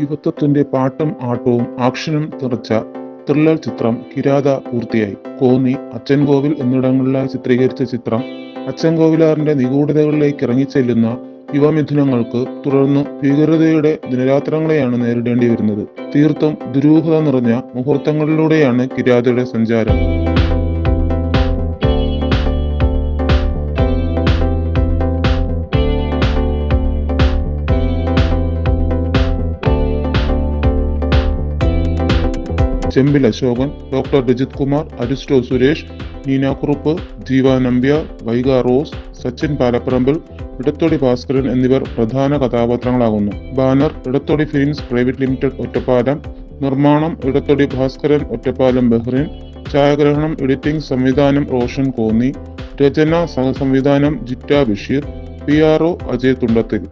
യുവത്വത്തിന്റെ പാട്ടും ആട്ടവും ആക്ഷനും നിറച്ച ത്രില്ലർ ചിത്രം കിരാത പൂർത്തിയായി. കോന്നി അച്ചൻകോവിൽ എന്നിടങ്ങളിലായി ചിത്രീകരിച്ച ചിത്രം അച്ചൻകോവിലാറിന്റെ നിഗൂഢതകളിലേക്ക് ഇറങ്ങിച്ചെല്ലുന്ന യുവമിഥുനങ്ങൾക്ക് തുടർന്ന് ഭീകരതയുടെ ദിനരാത്രങ്ങളെയാണ് നേരിടേണ്ടി വരുന്നത് തീർത്തും ദുരൂഹത നിറഞ്ഞ മുഹൂർത്തങ്ങളിലൂടെയാണ് കിരാതയുടെ സഞ്ചാരം. ചെമ്പിൽ അശോകൻ ഡോക്ടർ രജിത് കുമാർ അരിസ്റ്റോ സുരേഷ് നീന കുറുപ്പ് ജീവ നമ്പ്യ വൈഗ റോസ് സച്ചിൻ പാലപ്പറമ്പിൽ ഇടത്തോടി ഭാസ്കരൻ എന്നിവർ പ്രധാന കഥാപാത്രങ്ങളാകുന്നു. Banner Edathodi films private limited Ottapalam നിർമ്മാണം ഇടത്തോടി ഭാസ്കരൻ ഒറ്റപ്പാലം ബഹ്റിൻ ഛായാഗ്രഹണം എഡിറ്റിംഗ് സംവിധാനം റോഷൻ കോന്നി രചന സഹസംവിധാനം Jitha Basheer P R O Ajay Thundathil.